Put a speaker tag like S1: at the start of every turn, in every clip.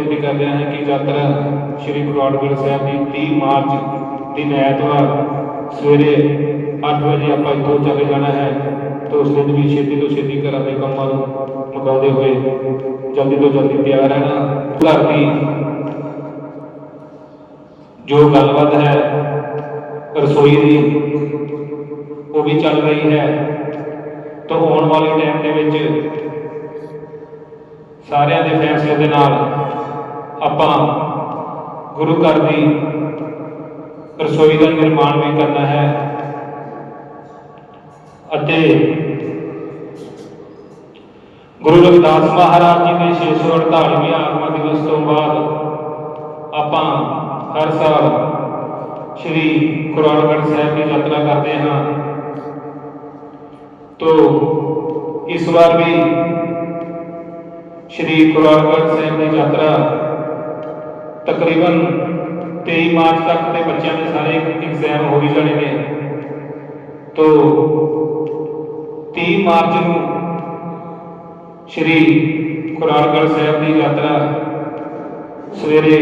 S1: ਬੇਨਤੀ ਕਰਦੇ ਹਾਂ ਕਿ ਯਾਤਰਾ ਸ੍ਰੀ ਗੁਰੂ ਅਰਜਨ ਸਾਹਿਬ ਦੀ 30 ਮਾਰਚ ਦਿਨ ਐਤਵਾਰ ਸਵੇਰੇ 8 ਵਜੇ ਆਪਾਂ ਇੱਥੋਂ ਚਲੇ ਜਾਣਾ ਹੈ ਤੇ ਉਸ ਦਿਨ ਵੀ ਛੇਤੀ ਤੋਂ ਛੇਤੀ ਘਰਾਂ ਦੇ ਕੰਮਾਂ ਨੂੰ ਮੁਕਾਉਂਦੇ ਹੋਏ ਜਲਦੀ ਤੋਂ ਜਲਦੀ ਤਿਆਰ ਰਹਿਣਾ। ਘਰ ਦੀ ਜੋ ਗੱਲਬਾਤ ਹੈ, ਰਸੋਈ ਦੀ, ਉਹ ਵੀ ਚੱਲ ਰਹੀ ਹੈ। ਤਾਂ ਆਉਣ ਵਾਲੇ ਟਾਈਮ ਦੇ ਵਿੱਚ ਸਾਰਿਆਂ ਦੇ ਫੈਸਲੇ ਦੇ ਨਾਲ ਆਪਾਂ ਗੁਰੂ ਘਰ ਦੀ ਰਸੋਈ ਦਾ ਨਿਰਮਾਣ ਵੀ ਕਰਨਾ ਹੈ ਅਤੇ ਗੁਰੂ ਰਵਿਦਾਸ ਮਹਾਰਾਜ ਜੀ ਦੇ 648ਵੇਂ ਆਗਮਨ ਦਿਵਸ ਤੋਂ ਬਾਅਦ ਆਪਾਂ ਹਰ ਸਾਲ ਸ਼੍ਰੀ ਕੁਰਾਨਗੜ੍ਹ ਸਾਹਿਬ ਦੀ ਯਾਤਰਾ ਕਰਦੇ ਹਾਂ। ਤੋ ਇਸ ਵਾਰ ਵੀ ਸ਼੍ਰੀ ਕੁਰਾਨਗੜ੍ਹ ਸਾਹਿਬ ਦੀ ਯਾਤਰਾ ਤਕਰੀਬਨ 23 ਮਾਰਚ ਤੱਕ ਦੇ ਬੱਚਿਆਂ ਦੇ ਸਾਰੇ ਐਗਜ਼ਾਮ ਹੋ ਹੀ ਜਾਣੇ ਨੇ ਤੋ 30 ਮਾਰਚ ਨੂੰ ਸ਼੍ਰੀ ਖੁਰਾਲਗੜ੍ਹ ਸਾਹਿਬ ਦੀ ਯਾਤਰਾ ਸਵੇਰੇ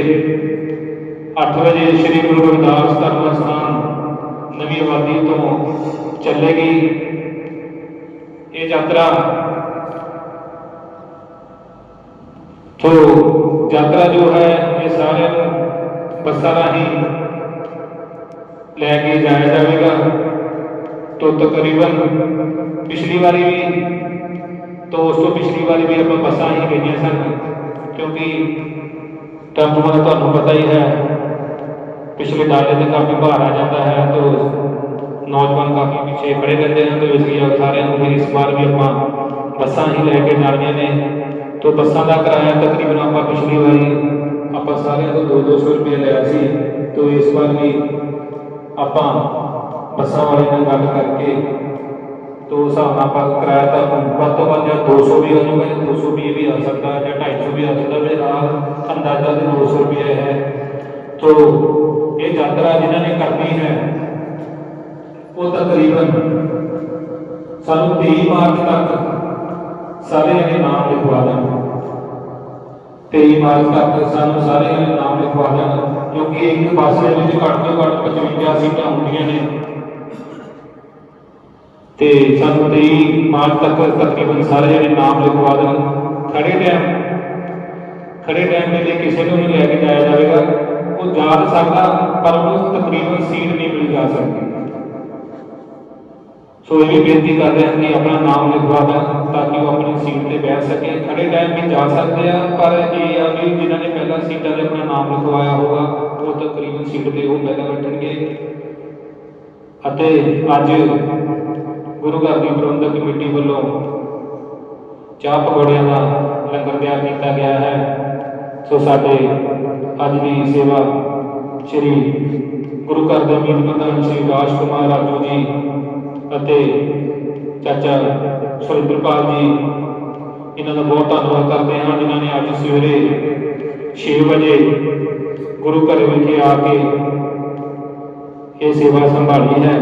S1: 8 ਵਜੇ ਸ਼੍ਰੀ ਗੁਰੂ ਰਵਿਦਾਸ ਧਰਮ ਸਥਾਨ ਨਵੀਂ ਆਬਾਦੀ ਤੋਂ ਚੱਲੇਗੀ। ਇਹ ਯਾਤਰਾ ਤੋ ਯਾਤਰਾ ਜੋ ਹੈ ਇਹ ਸਾਰਿਆਂ ਨੂੰ ਬੱਸਾਂ ਰਾਹੀਂ ਲੈ ਕੇ ਜਾਇਆ ਜਾਵੇਗਾ ਤੋ ਤਕਰੀਬਨ ਪਿਛਲੀ ਵਾਰੀ ਵੀ ਤੋ ਉਸ ਤੋਂ ਪਿਛਲੀ ਵਾਰੀ ਵੀ ਆਪਾਂ ਬੱਸਾਂ ਹੀ ਗਈਆਂ ਸਨ ਕਿਉਂਕਿ ਟੈਂਪੂਆਂ ਦਾ ਤੁਹਾਨੂੰ ਪਤਾ ਹੀ ਹੈ ਪਿਛਲੇ ਡਾਲੇ ਤੇ ਕਾਫੀ ਭਾਰ ਆ ਜਾਂਦਾ ਹੈ ਤੋ ਨੌਜਵਾਨ ਕਾਫੀ ਪਿੱਛੇ ਖੜੇ ਰਹਿੰਦੇ ਹਨ ਤੇ ਇਸ ਲਈ ਸਾਰਿਆਂ ਨੂੰ ਫਿਰ ਇਸ ਵਾਰ ਵੀ ਆਪਾਂ ਬੱਸਾਂ ਹੀ ਲੈ ਕੇ ਜਾਣੀਆਂ ਨੇ ਤੋ ਬੱਸਾਂ ਦਾ ਕਿਰਾਇਆ ਤਕਰੀਬਨ ਆਪਾਂ ਪਿਛਲੀ ਵਾਰੀ ਆਪਾਂ ਸਾਰਿਆਂ ਤੋਂ 2-200 ਰੁਪਏ ਲਿਆ ਸੀ, ਤੋ ਇਸ ਵਾਰ ਵੀ ਆਪਾਂ ਬੱਸਾਂ ਵਾਲੇ ਨਾਲ ਗੱਲ ਕਰਕੇ ਤੋ ਉਸ ਹਿਸਾਬ ਨਾਲ ਆਪਾਂ ਕਿਰਾਇਆ ਤਾਂ ਵੱਧ ਤੋਂ ਵੱਧ ਜਾਂ 200 ਵੀ ਹੋ ਜਾਊਗਾ ਜਾਂ 220 ਵੀ ਆ ਸਕਦਾ ਹੈ ਜਾਂ 250 ਵੀ ਆ ਸਕਦਾ ਹੈ ਆ ਅੰਦਾਜ਼ਾ ਤੇ 200 ਰੁਪਏ ਹੈ। ਤੋ ਇਹ ਯਾਤਰਾ ਜਿਨ੍ਹਾਂ ਨੇ ਕਰਨੀ ਹੈ, ਉਹ ਤਕਰੀਬਨ ਸਾਨੂੰ 23 ਮਾਰਚ ਤੱਕ ਸਾਰੇ ਜਣੇ ਨਾਮ ਲਿਖਵਾ ਦੇਣ 23 ਮਾਰਚ ਤੱਕ ਸਾਨੂੰ ਸਾਰੇ ਨਾਮ ਲਿਖਵਾ ਦੇਣ, ਕਿਉਂਕਿ ਇੱਕ ਬੱਸ ਵਿੱਚ ਘੱਟ ਤੋਂ ਘੱਟ 55 ਸੀਟਾਂ ਹੁੰਦੀਆਂ ਨੇ। ਤੇ ਸਾਨੂੰ 23 ਮਾਰਚ ਤੱਕ ਤਕਰੀਬਨ ਸਾਰੇ ਜਣੇ ਨਾਮ ਲਿਖਵਾ ਦੇਣ। ਖੜੇ ਟਾਈਮ ਖੜੇ ਟਾਈਮ ਦੇ ਲਈ ਕਿਸੇ ਨੂੰ ਨਹੀਂ ਲੈ ਕੇ ਜਾਇਆ ਜਾਵੇਗਾ। ਉਹ ਜਾ ਸਕਦਾ, ਪਰ ਉਹਨੂੰ ਤਕਰੀਬਨ ਸੀਟ ਨਹੀਂ ਮਿਲ ਜਾ ਸਕਦੀ। ਸੋ ਇਹ ਵੀ ਬੇਨਤੀ ਕਰਦੇ ਹਾਂ ਕਿ ਆਪਣਾ ਨਾਮ ਲਿਖਵਾ ਦੇਣ, ਤਾਂ ਕਿ ਉਹ ਆਪਣੀ ਸੀਟ ਤੇ ਬੈਠ ਸਕੇ ਖੜੇ ਟਾਈਮ ਵੀ ਜਾ ਸਕਦੇ ਆ ਪਰ ਇਹ ਆ ਵੀ ਜਿਨ੍ਹਾਂ ਨੇ ਪਹਿਲਾਂ ਸੀਟਾਂ ਤੇ ਆਪਣਾ ਨਾਮ ਲਿਖਵਾਇਆ ਹੋਗਾ ਉਹ ਤਕਰੀਬਨ ਸੀਟ ਤੇ ਬੈਠਣਗੇ। ਅਤੇ ਅੱਜ ਗੁਰੂ ਘਰ ਦੀ ਪ੍ਰਬੰਧਕ ਕਮੇਟੀ ਵੱਲੋਂ ਚਾਹ ਪਕੌੜਿਆਂ ਦਾ ਲੰਗਰ ਤਿਆਰ ਕੀਤਾ ਗਿਆ ਹੈ। ਸੋ ਸਾਡੇ ਅੱਜ ਦੀ ਸੇਵਾ ਸ਼੍ਰੀ ਗੁਰੂ ਘਰ ਦੇ ਮੀਤ ਪ੍ਰਧਾਨ ਸ਼੍ਰੀ ਰਾਜ ਕੁਮਾਰ ਰਾਜੂ ਜੀ ਅਤੇ ਚਾਚਾ ਸੁਰਿੰਦਰਪਾਲ ਜੀ, ਇਹਨਾਂ ਦਾ ਬਹੁਤ ਧੰਨਵਾਦ ਕਰਦੇ ਹਾਂ, ਜਿਨ੍ਹਾਂ ਨੇ ਅੱਜ ਸਵੇਰੇ 6 ਵਜੇ ਗੁਰੂ ਘਰ ਵਿਖੇ ਆ ਕੇ ਇਹ ਸੇਵਾ ਸੰਭਾਲੀ ਹੈ।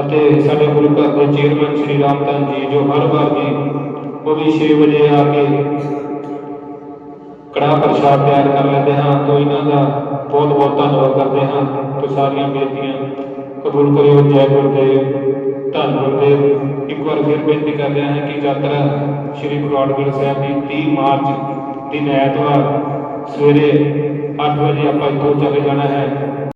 S1: ਅਤੇ ਸਾਡੇ ਗੁਰੂ ਘਰ ਦੇ ਚੇਅਰਮੈਨ ਸ਼੍ਰੀ ਰਾਮਤਨ ਜੀ, ਜੋ ਹਰ ਵਾਰ ਜੀ ਉਹ ਵੀ 6 ਵਜੇ ਆ ਕੇ ਕੜਾ ਪ੍ਰਸ਼ਾਦ ਤਿਆਰ ਕਰ ਲੈਂਦੇ ਹਾਂ। ਤੋਂ ਇਹਨਾਂ ਦਾ ਬਹੁਤ ਬਹੁਤ ਧੰਨਵਾਦ ਕਰਦੇ ਹਾਂ। ਤੇ ਸਾਰੀਆਂ ਬੇਨਤੀਆਂ ਕਬੂਲ ਕਰਿਓ। ਜੈ ਗੁਰਦੇਵ, ਧੰਨ ਗੁਰਦੇਵ। ਇੱਕ ਵਾਰ ਫਿਰ ਬੇਨਤੀ ਕਰਦੇ ਹਾਂ ਕਿ ਯਾਤਰਾ ਸ੍ਰੀ ਗੁਰੂ ਅਰਜਨ ਸਾਹਿਬ ਦੀ 30 ਮਾਰਚ ਦਿਨ ਐਤਵਾਰ ਸਵੇਰੇ 8 ਵਜੇ ਆਪਾਂ ਇੱਥੋਂ ਚਲੇ ਜਾਣਾ ਹੈ।